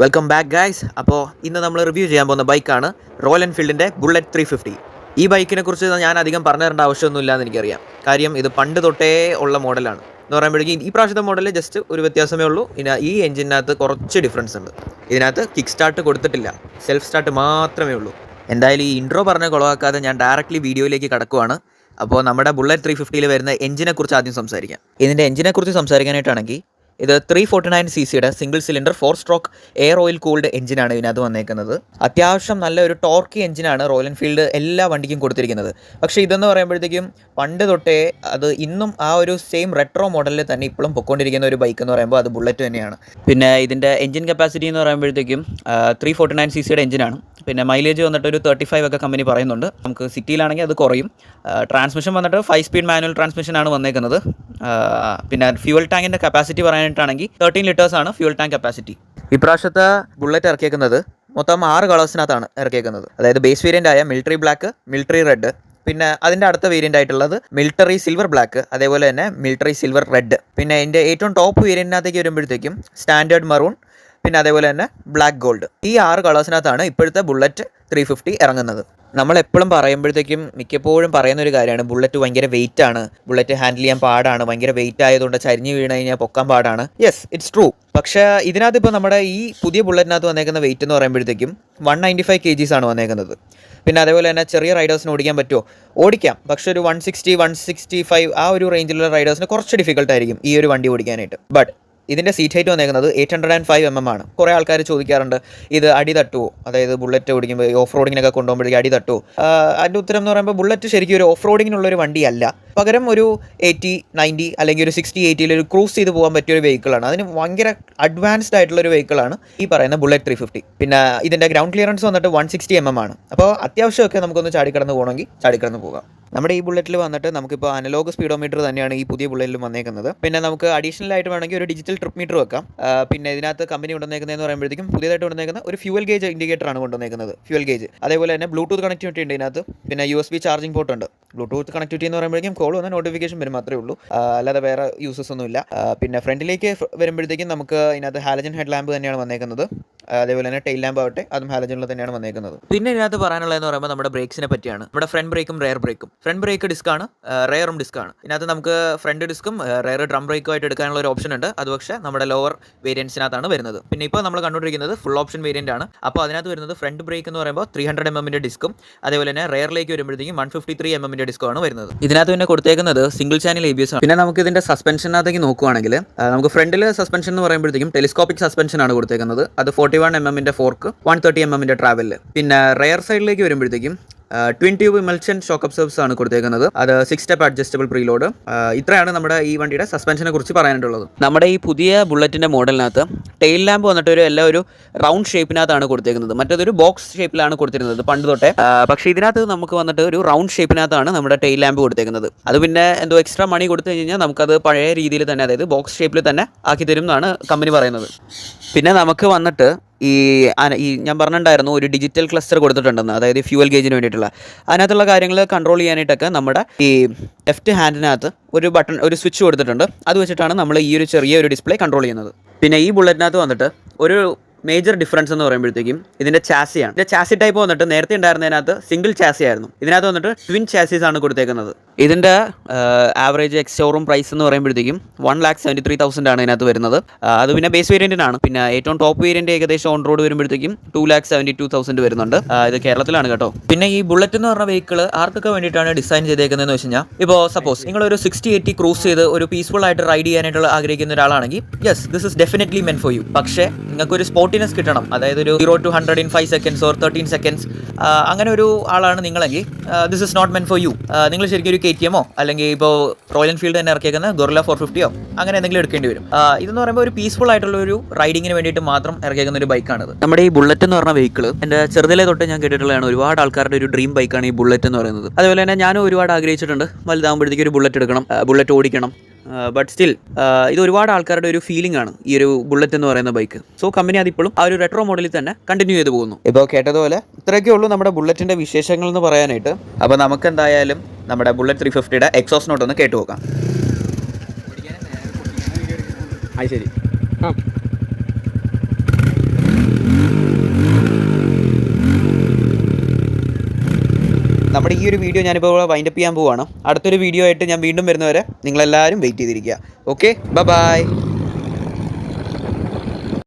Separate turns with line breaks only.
Welcome back guys അപ്പോൾ ഇന്ന് നമ്മൾ റിവ്യൂ ചെയ്യാൻ പോകുന്ന ബൈക്കാണ് റോയൽ എൻഫീൽഡിന്റെ ബുള്ളറ്റ് ത്രീ ഫിഫ്റ്റി ഈ ബൈക്കിനെ കുറിച്ച് ഞാൻ അധികം പറഞ്ഞു തരേണ്ട ആവശ്യമൊന്നുമില്ല എന്ന് എനിക്കറിയാം. കാര്യം ഇത് പണ്ട് തൊട്ടേ ഉള്ള മോഡലാണ് എന്ന് പറയുമ്പോഴേക്കും ഈ പ്രാവശ്യത്തെ മോഡൽ ജസ്റ്റ് ഒരു വ്യത്യാസമേ ഉള്ളൂ. ഇനി ഈ എഞ്ചിനകത്ത് കുറച്ച് ഡിഫറൻസ് ഉണ്ട്. ഇതിനകത്ത് കിക്ക് സ്റ്റാർട്ട് കൊടുത്തിട്ടില്ല. സെൽഫ് സ്റ്റാർട്ട് മാത്രമേ ഉള്ളൂ. എന്തായാലും ഈ ഇൻട്രോ പറഞ്ഞ കുളവാക്കാതെ ഞാൻ ഡയറക്റ്റ്ലി വീഡിയോയിലേക്ക് കടക്കുവാണ്. അപ്പോൾ നമ്മുടെ ബുള്ളറ്റ് ത്രീ ഫിഫ്റ്റിയിൽ വരുന്ന എഞ്ചിനെ കുറിച്ച് ആദ്യം സംസാരിക്കാം. ഇതിന്റെ എഞ്ചിനെ കുറിച്ച് സംസാരിക്കാനായിട്ടാണെങ്കിൽ ഇത് ത്രീ ഫോർട്ടി നയൻ സി സിയുടെ single cylinder four stroke air oil cooled എഞ്ചിനാണ് ഇതിനകത്ത് വന്നേക്കുന്നത്. അത്യാവശ്യം നല്ല ഒരു ടോർക്കി എഞ്ചിനാണ് റോയൽ എൻഫീൽഡ് എല്ലാ വണ്ടിക്കും കൊടുത്തിരിക്കുന്നത്. പക്ഷേ ഇതെന്ന് പറയുമ്പോഴത്തേക്കും പണ്ട് തൊട്ടേ അത് ഇന്നും ആ ഒരു സെയിം റെട്രോ മോഡലിൽ തന്നെ ഇപ്പോഴും പൊയ്ക്കൊണ്ടിരിക്കുന്ന ഒരു ബൈക്ക് എന്ന് പറയുമ്പോൾ അത് ബുള്ളറ്റ് തന്നെയാണ്. പിന്നെ ഇതിന്റെ എഞ്ചിൻ കപ്പാസിറ്റി എന്ന് പറയുമ്പോഴത്തേക്കും ത്രീ ഫോർട്ടി നയൻ സി സിയുടെ എഞ്ചിനാണ് പിന്നെ മൈലേജ് വന്നിട്ട് ഒരു തേർട്ടി ഫൈവ് ഒക്കെ കമ്പനി പറയുന്നുണ്ട്. നമുക്ക് സിറ്റിയിലാണെങ്കിൽ അത് കുറയും. ട്രാൻസ്മിഷൻ വന്നിട്ട് ഫൈവ് സ്പീഡ് മാനുവൽ ട്രാൻസ്മിഷനാണ് വന്നേക്കുന്നത്. പിന്നെ ഫ്യൂവൽ ടാങ്കിന്റെ കപ്പാസിറ്റി പറയാനായിട്ടാണെങ്കിൽ തേർട്ടീൻ ആണ് ഫ്യൂവൽ ടാങ്ക് കപ്പാസിറ്റി ഇപ്രാവശ്യത്തെ ബുള്ളറ്റ് ഇറക്കിയേക്കുന്നത് മൊത്തം ആറ് കളേഴ്സിനകത്താണ് ഇറക്കിയേക്കുന്നത്. അതായത് ബേസ് വേരിയന്റ് ആയ മിലിറ്ററി ബ്ലാക്ക് മിലിറ്ററി റെഡ് പിന്നെ അതിന്റെ അടുത്ത വേരിയന്റ് ആയിട്ടുള്ളത് മിലിറ്ററി സിൽവർ ബ്ലാക്ക് അതേപോലെ തന്നെ മിലിറ്ററി സിൽവർ റെഡ് പിന്നെ അതിന്റെ ഏറ്റവും ടോപ്പ് വേരിയന്റിനകത്തേക്ക് വരുമ്പോഴത്തേക്കും സ്റ്റാൻഡേർഡ് മറൂൺ പിന്നെ അതേപോലെ തന്നെ ബ്ലാക്ക് ഗോൾഡ് ഈ ആറ് കളേഴ്സിനകത്താണ് ഇപ്പോഴത്തെ ബുള്ളറ്റ് ത്രീ ഫിഫ്റ്റി ഇറങ്ങുന്നത്. നമ്മൾ എപ്പോഴും പറയുമ്പോഴത്തേക്കും മിക്കപ്പോഴും പറയുന്ന ഒരു കാര്യമാണ് ബുള്ളറ്റ് ഭയങ്കര വെയിറ്റ് ആണ് ബുള്ളറ്റ് ഹാൻഡിൽ ചെയ്യാൻ പാടാണ് ഭയങ്കര വെയിറ്റ് ആയതുകൊണ്ട് ചരിഞ്ഞു വീണ് കഴിഞ്ഞാൽ പൊക്കാൻ പാടാണ്. യെസ് ഇറ്റ്സ് ട്രൂ പക്ഷേ ഇതിനകത്ത് ഇപ്പോൾ നമ്മുടെ ഈ പുതിയ ബുള്ളറ്റിനകത്ത് വന്നേക്കുന്ന വെയിറ്റ് എന്ന് പറയുമ്പോഴത്തേക്കും one ninety five K Gs ആണ് വന്നേക്കുന്നത്. പിന്നെ അതേപോലെ തന്നെ ചെറിയ റൈഡേഴ്സിന് ഓടിക്കാൻ പറ്റുമോ? ഓടിക്കാം. പക്ഷേ ഒരു one sixty one sixty five ആ ഒരു റേഞ്ചിലുള്ള റൈഡേഴ്സിന് കുറച്ച് ഡിഫിക്കൽട്ടായിരിക്കും ഈ ഒരു വണ്ടി ഓടിക്കാനായിട്ട്. ബട്ട് ഇതിന്റെ സീറ്റ് ഹൈറ്റ് വന്നേക്കുന്നത് eight hundred and five M M ആണ്. കുറേ ആൾക്കാർ ചോദിക്കാറുണ്ട് ഇത് അടി തട്ടുമോ അതായത് ബുള്ളറ്റ് ഓടിക്കുമ്പോൾ ഓഫ് റോഡിങ്ങിനൊക്കെ കൊണ്ടുപോകുമ്പോഴേക്കും അടി തട്ടുമോ അതിന്റെ ഉത്തരം എന്ന് പറയുമ്പോൾ ബുള്ളറ്റ് ശരിക്കും ഒരു ഓഫ് റോഡിങ്ങിനുള്ള ഒരു വണ്ടിയല്ല. പകരം ഒരു എയ്റ്റി നയന്റി അല്ലെങ്കിൽ ഒരു സിക്സ്റ്റി എയ്റ്റിയിൽ ഒരു ക്രൂസ് ചെയ്ത് പോകാൻ പറ്റിയ ഒരു വെഹിക്കിളാണ് അതിന് ഭയങ്കര അഡ്വാൻസ്ഡ് ആയിട്ടുള്ള ഒരു വെഹിക്കിളാണ് ഈ പറയുന്ന ബുള്ളറ്റ് ത്രീ ഫിഫ്റ്റി പിന്നെ ഇതിന്റെ ഗ്രൗണ്ട് ക്ലിയറൻസ് വന്നിട്ട് വൺ സിക്സ്റ്റി എം എം ആണ്. അപ്പോൾ അത്യാവശ്യമൊക്കെ നമുക്കൊന്ന് ചാടിക്കടന്ന് പോകണമെങ്കിൽ ചാടിക്കടന്ന് പോകാം. നമ്മുടെ ഈ ബുള്ളറ്റിൽ വന്നിട്ട് നമുക്കിപ്പോൾ അനലോഗ് സ്പീഡോമീറ്റർ തന്നെയാണ് ഈ പുതിയ ബുള്ളറ്റിലും വന്നേക്കുന്നത്. പിന്നെ നമുക്ക് അഡീഷണൽ ആയിട്ട് വേണമെങ്കിൽ ഒരു ഡിജിറ്റൽ ട്രിപ്പ് മീറ്റർ വെക്കാം. പിന്നെ ഇതിനകത്ത് കമ്പനി കൊണ്ടുവന്നേക്കുന്നതെന്ന് പറയുമ്പോഴത്തേക്കും പുതിയതായിട്ട് കൊണ്ടുവന്നേക്കുന്ന ഒരു ഫ്യൂവൽ ഗേജ് ഇൻഡിക്കേറ്റർ ആണ് കൊണ്ടുവന്നേക്കുന്നത്. ഫ്യൂവൽ ഗേജ് അതേപോലെ തന്നെ ബ്ലൂടൂത്ത് കണക്ടിവിറ്റി ഉണ്ട് ഇതിനകത്ത്. പിന്നെ U S B charging port ഉണ്ട്. ബ്ലൂടൂത്ത് കണക്ടിവിറ്റി എന്ന് പറയുമ്പോഴേക്കും കോൾ വന്ന നോട്ടിഫിക്കേഷൻ വരും മാത്രമേ ഉള്ളൂ. അല്ലാതെ വേറെ യൂസസ് ഒന്നുമില്ല. പിന്നെ ഫ്രണ്ടിലേക്ക് വരുമ്പോഴത്തേക്കും നമുക്ക് ഇതിനകത്ത് ഹാലജൻ ഹെഡ് ലാമ്പ് തന്നെയാണ് വന്നേക്കുന്നത്. അതേപോലെ തന്നെ ടെയിൽ ലാമ്പ് ആവട്ടെ അതും ഹാലജനിൽ തന്നെയാണ് വന്നേക്കുന്നത്. പിന്നെ ഇതിനകത്ത് പറയാനുള്ളതെന്ന് പറയുമ്പോൾ നമ്മുടെ ബ്രേക്സിനെ പറ്റിയാണ്. നമ്മുടെ ഫ്രണ്ട് ബ്രേക്കും റെയർ ബ്രേക്കും ഫ്രണ്ട് ബ്രേക്ക് ഡിസ്ക് ആണ് റെയറും ആണ്. ഇതിനകത്ത് നമുക്ക് ഫ്രണ്ട് ഡിസ്ക്കും റെയർ ഡ്രം ബ്രേക്കും ആയിട്ട് എടുക്കാനുള്ള ഒരു ഓപ്ഷൻ ഉണ്ട്. അത് പക്ഷേ നമ്മുടെ ലോവർ വേരിയൻസിനകത്താണ് വരുന്നത്. പിന്നെ ഇപ്പോൾ നമ്മൾ കണ്ടുകൊണ്ടിരിക്കുന്നത് ഫുൾ ഓപ്ഷൻ വേരിയന്റ് ആണ്. അപ്പോൾ അതിനകത്ത് വരുന്നത് ഫ്രണ്ട് ബ്രേക്ക് എന്ന് പറയുമ്പോൾ ത്രീ ഹൺഡ്രഡ് എം എമ്മിന്റെ ഡിസ്കും അതേപോലെ തന്നെ റെയറിലേക്ക് വരുമ്പോഴത്തേക്കും വൺ ഫിഫ്റ്റി ത്രീ എം എമ്മിന്റെ ആണ് വരുന്നത്. ഇതിനകത്ത് പിന്നെ കൊടുത്തേക്കുന്നത് single channel A B S ആണ്. പിന്നെ നമുക്ക് ഇതിന്റെ സസ്പെൻഷനകത്തേക്ക് നോക്കുവാണെങ്കിൽ നമുക്ക് ഫ്രണ്ടിൽ സസ്പെൻഷൻ എന്ന് പറയുമ്പോഴത്തേക്കും ടെലിസ്കോപ്പിക് സസ്പെൻഷൻ ആണ് കൊടുത്തേക്കുന്നത്. അത് ഫോർട്ടി വൺ എം എമ്മിന്റെ ഫോർക്ക് വൺ തേർട്ടി എം എമ്മിന്റെ ട്രാവലിൽ പിന്നെ റെയർ സൈഡിലേക്ക് വരുമ്പോഴത്തേക്കും twin tube emulsion shock absorbers ആണ് കൊടുത്തേക്കുന്നത്. അത് സിക്സ് സ്റ്റെപ്പ് അഡ്ജസ്റ്റബിൾ പ്രീലോഡ് ഇത്രയാണ് നമ്മുടെ ഈ വണ്ടിയുടെ സസ്പെൻഷനെ കുറിച്ച് പറയാനായിട്ടുള്ളത് നമ്മുടെ ഈ പുതിയ ബുള്ളറ്റിന്റെ മോഡലിനകത്ത് ടെയിൽ ലാമ്പ് വന്നിട്ട് ഒരു എല്ലാം ഒരു റൗണ്ട് ഷേപ്പിനകത്താണ് കൊടുത്തേക്കുന്നത്. മറ്റേതൊരു ബോക്സ് ഷേപ്പിലാണ് കൊടുത്തിരുന്നത് പണ്ട് തൊട്ടേ. പക്ഷേ ഇതിനകത്ത് നമുക്ക് വന്നിട്ട് ഒരു റൗണ്ട് ഷേപ്പിനകത്താണ് നമ്മുടെ ടെയിൽ ലാമ്പ് കൊടുത്തേക്കുന്നത്. അത് പിന്നെ എന്തോ എക്സ്ട്രാ മണി കൊടുത്തു കഴിഞ്ഞാൽ നമുക്കത് പഴയ രീതിയിൽ തന്നെ അതായത് ബോക്സ് ഷേപ്പിൽ തന്നെ ആക്കി തരും എന്നാണ് കമ്പനി പറയുന്നത്. പിന്നെ നമുക്ക് വന്നിട്ട് ഈ ഈ ഞാൻ പറഞ്ഞിട്ടുണ്ടായിരുന്നു ഒരു ഡിജിറ്റൽ ക്ലസ്റ്റർ കൊടുത്തിട്ടുണ്ടെന്ന് അതായത് ഫ്യൂവൽ ഗേജിന് വേണ്ടിയിട്ടുള്ള. അതിനകത്തുള്ള കാര്യങ്ങൾ കൺട്രോൾ ചെയ്യാനായിട്ടൊക്കെ നമ്മുടെ ഈ ലെഫ്റ്റ് ഹാൻഡിനകത്ത് ഒരു ബട്ടൺ ഒരു സ്വിച്ച് കൊടുത്തിട്ടുണ്ട്. അത് വെച്ചിട്ടാണ് നമ്മൾ ഈ ഒരു ചെറിയ ഒരു ഡിസ്പ്ലേ കൺട്രോൾ ചെയ്യുന്നത്. പിന്നെ ഈ ബുള്ളറ്റിനകത്ത് വന്നിട്ട് ഒരു മേജർ ഡിഫറൻസ് എന്ന് പറയുമ്പോഴത്തേക്കും ഇതിന്റെ ചാസിയാണ് ഇതിന്റെ ചാസി ടൈപ്പ് വന്നിട്ട് നേരത്തെ ഉണ്ടായിരുന്നതിനകത്ത് സിംഗിൾ ചാസി ആയിരുന്നു. ഇതിനകത്ത് വന്നിട്ട് ട്വിൻ ചാസീസ് ആണ് കൊടുത്തേക്കുന്നത്. ഇതിന്റെ ആവറേജ് എക്സ് ഷോറൂം പ്രൈസ് എന്ന് പറയുമ്പോഴത്തേക്കും one lakh seventy three thousand ആണ് ഇതിനകത്ത് വരുന്നത്. അത് പിന്നെ ബേസ് വേരിയന്റിനാണ് പിന്നെ ഏറ്റവും ടോപ്പ് വേരിയന്റ് ഏകദേശം ഓൺ റോഡ് വരുമ്പോഴത്തേക്കും two lakh seventy two thousand വരുന്നുണ്ട് ഇത് കേരളത്തിലാണ് കേട്ടോ. പിന്നെ ഈ ബുള്ളറ്റ് എന്ന് പറഞ്ഞ വെഹിക്കിൾ ആർക്കൊക്കെ വേണ്ടിയിട്ടാണ് ഡിസൈൻ ചെയ്തേക്കുന്നതെന്ന് വെച്ച് കഴിഞ്ഞാൽ ഇപ്പോൾ സപ്പോസ് നിങ്ങൾ ഒരു സിക്സ്റ്റി എയ്റ്റി ക്രൂസ് ചെയ്ത് ഒരു പീസ്ഫുൾ ആയിട്ട് റൈഡ് ചെയ്യാനായിട്ടുള്ള ആഗ്രഹിക്കുന്ന ഒരാളാണെങ്കിൽ yes this is definitely meant for you പക്ഷേ നിങ്ങൾക്ക് ഒരു സ്പോർട്ടിനെസ് കിട്ടണം. അതായത് ഒരു zero to hundred in five seconds or thirteen seconds അങ്ങനെ ഒരു ആളാണ് നിങ്ങളെങ്കിൽ this is not meant for you നിങ്ങൾ ശരിക്കും ഒരു കെ ടി എമ്മോ അല്ലെങ്കിൽ ഇപ്പോൾ റോയൽ എൻഫീൽഡ് തന്നെ ഇറക്കിയേക്കുന്ന ഗൊറില ഫോർ ഫിഫ്റ്റിയോ അങ്ങനെ എന്തെങ്കിലും എടുക്കേണ്ടി വരും. ഇതെന്ന് പറയുമ്പോൾ ഒരു പീസ്ഫുൾ ആയിട്ടുള്ള ഒരു റൈഡിങ്ങിന് വേണ്ടിയിട്ട് മാത്രം ഇറക്കിയേക്കുന്ന ഒരു ബൈക്കാണിത് നമ്മുടെ ഈ ബുള്ളറ്റ് എന്ന് പറഞ്ഞ വെഹിക്കിൾ എന്റെ ചെറുതിലെ തൊട്ട് ഞാൻ കേട്ടിട്ടുള്ളതാണ് ഒരുപാട് ആൾക്കാരുടെ ഒരു ഡ്രീം ബൈക്കാണ് ഈ ബുള്ളറ്റ് എന്ന് പറയുന്നത്. അതുപോലെ തന്നെ ഞാനും ഒരുപാട് ആഗ്രഹിച്ചിട്ടുണ്ട് വലുതാകുമ്പോഴത്തേക്ക് ഒരു ബുള്ളറ്റ് എടുക്കണം ബുള്ളറ്റ് ഓടിക്കണം. ബട്ട് സ്റ്റിൽ ഇത് ഒരുപാട് ആൾക്കാരുടെ ഒരു ഫീലിംഗ് ആണ് ഈ ഒരു ബുള്ളറ്റ് എന്ന് പറയുന്ന ബൈക്ക് സോ കമ്പനി അതിപ്പോഴും ആ ഒരു റെട്രോ മോഡലിൽ തന്നെ കണ്ടിന്യൂ ചെയ്ത് പോകുന്നു. ഇപ്പോൾ കേട്ടതുപോലെ ഇത്രയൊക്കെ ഉള്ളൂ നമ്മുടെ ബുള്ളറ്റിന്റെ വിശേഷങ്ങൾ എന്ന് പറയാനായിട്ട്. അപ്പോൾ നമുക്ക് എന്തായാലും നമ്മുടെ ബുള്ളറ്റ് ത്രീ ഫിഫ്റ്റിയുടെ എക്സോസ് നോട്ട് ഒന്ന് കേട്ടു നോക്കാം.
അത് ശരി. ആ.
നമ്മുടെ ഈ ഒരു വീഡിയോ ഞാനിപ്പോൾ വൈൻഡപ്പ് ചെയ്യാൻ പോവുകയാണ് അടുത്തൊരു വീഡിയോ ആയിട്ട് ഞാൻ വീണ്ടും വരുന്നവരെ നിങ്ങളെല്ലാവരും വെയിറ്റ് ചെയ്തിരിക്കുക. Okay bye